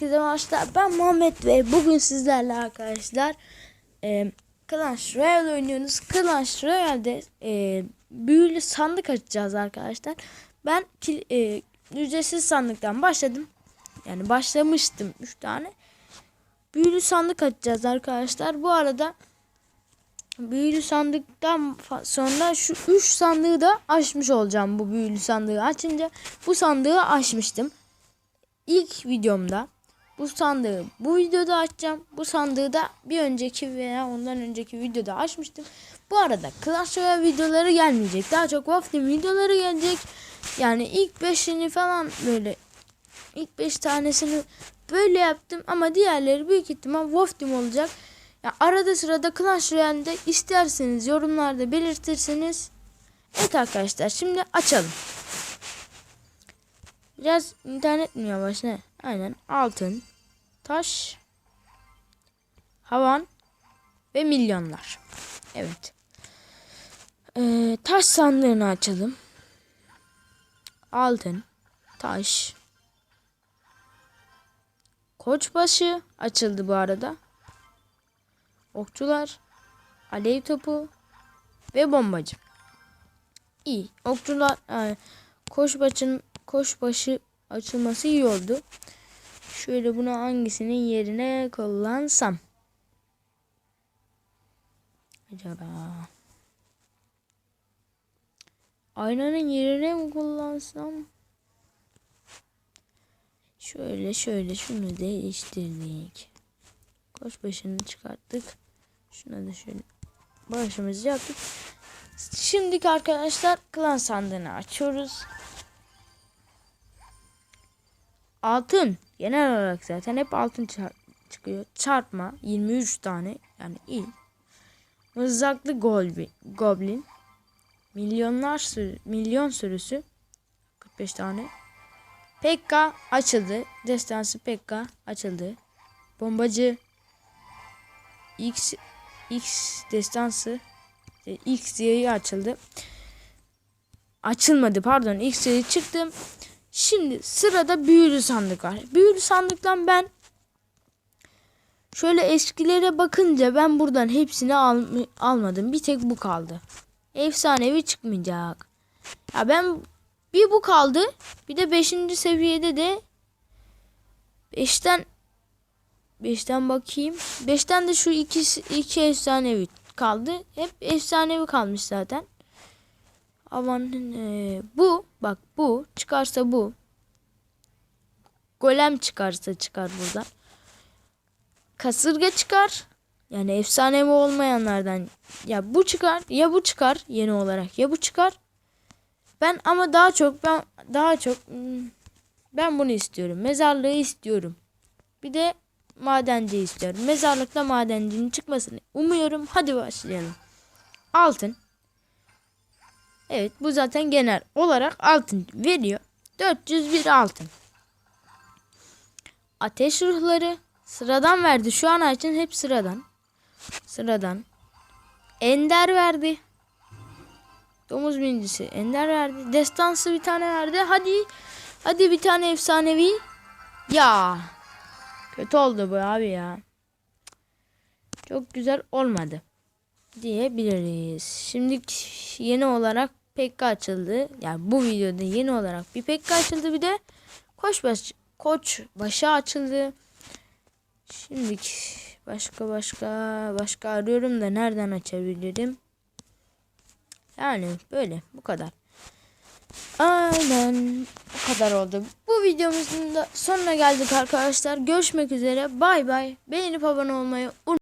herkese başlar. Ben Muhammed ve bugün sizlerle arkadaşlar e, Clash Royale oynuyoruz. Clash Royale'de e, büyülü sandık açacağız arkadaşlar. Ben e, ücretsiz sandıktan başladım. Yani başlamıştım 3 tane. Büyülü sandık açacağız arkadaşlar. Bu arada büyülü sandıktan sonra şu 3 sandığı da açmış olacağım bu büyülü sandığı açınca. Bu sandığı açmıştım ilk videomda bu sandığı bu videoda açacağım. Bu sandığı da bir önceki veya ondan önceki videoda açmıştım. Bu arada Clash Royale videoları gelmeyecek. Daha çok Team videoları gelecek. Yani ilk 5'ini falan böyle ilk 5 tanesini böyle yaptım ama diğerleri büyük ihtimal Team olacak. Ya arada sırada Clash Royale'de isterseniz yorumlarda belirtirseniz Evet arkadaşlar şimdi açalım. Biraz internet mi yavaş ne? Aynen altın, taş, havan ve milyonlar. Evet. Ee, taş sandığını açalım. Altın, taş, koçbaşı açıldı bu arada. Okçular, alev topu ve bombacı. İyi. Okçular, e, koçbaşın koçbaşı açılması iyi oldu. Şöyle bunu hangisinin yerine kullansam? Acaba aynanın yerine mi kullansam? Şöyle şöyle şunu değiştirdik. Koçbaşını çıkarttık. Şuna da şöyle başımızı yaptık. Şimdiki arkadaşlar klan sandığını açıyoruz. Altın. Genel olarak zaten hep altın çıkıyor. Çarpma 23 tane yani iyi. Mızraklı golbi, goblin. Milyonlar sürü, milyon sürüsü 45 tane. Pekka açıldı. Destansı Pekka açıldı. Bombacı X X destansı e, X diye açıldı. Açılmadı pardon. X diye çıktım. Şimdi sırada büyülü sandık var. Büyülü sandıktan ben şöyle eskilere bakınca ben buradan hepsini al, almadım. Bir tek bu kaldı. Efsanevi çıkmayacak. Ya ben bir bu kaldı. Bir de 5. seviyede de 5'ten 5'ten bakayım. 5'ten de şu iki, iki efsanevi kaldı. Hep efsanevi kalmış zaten. Aman e, bu bak bu çıkarsa bu. Golem çıkarsa çıkar buradan. Kasırga çıkar. Yani efsanevi olmayanlardan ya bu çıkar ya bu çıkar yeni olarak ya bu çıkar. Ben ama daha çok ben daha çok hmm, ben bunu istiyorum. Mezarlığı istiyorum. Bir de madenci istiyorum. Mezarlıkta madencinin çıkmasını umuyorum. Hadi başlayalım. Altın. Evet bu zaten genel olarak altın veriyor. 401 altın. Ateş ruhları sıradan verdi. Şu an için hep sıradan. Sıradan. Ender verdi. Domuz binicisi Ender verdi. Destansı bir tane verdi. Hadi. Hadi bir tane efsanevi. Ya. Kötü oldu bu abi ya. Çok güzel olmadı. Diyebiliriz. Şimdi yeni olarak Pekka açıldı. Yani bu videoda yeni olarak bir Pekka açıldı. Bir de Koçbaşı, Koç başı açıldı. Şimdi başka başka başka arıyorum da nereden açabilirim? Yani böyle bu kadar. Aynen bu kadar oldu. Bu videomuzun da sonuna geldik arkadaşlar. Görüşmek üzere. Bay bay. Beğenip abone olmayı unutmayın.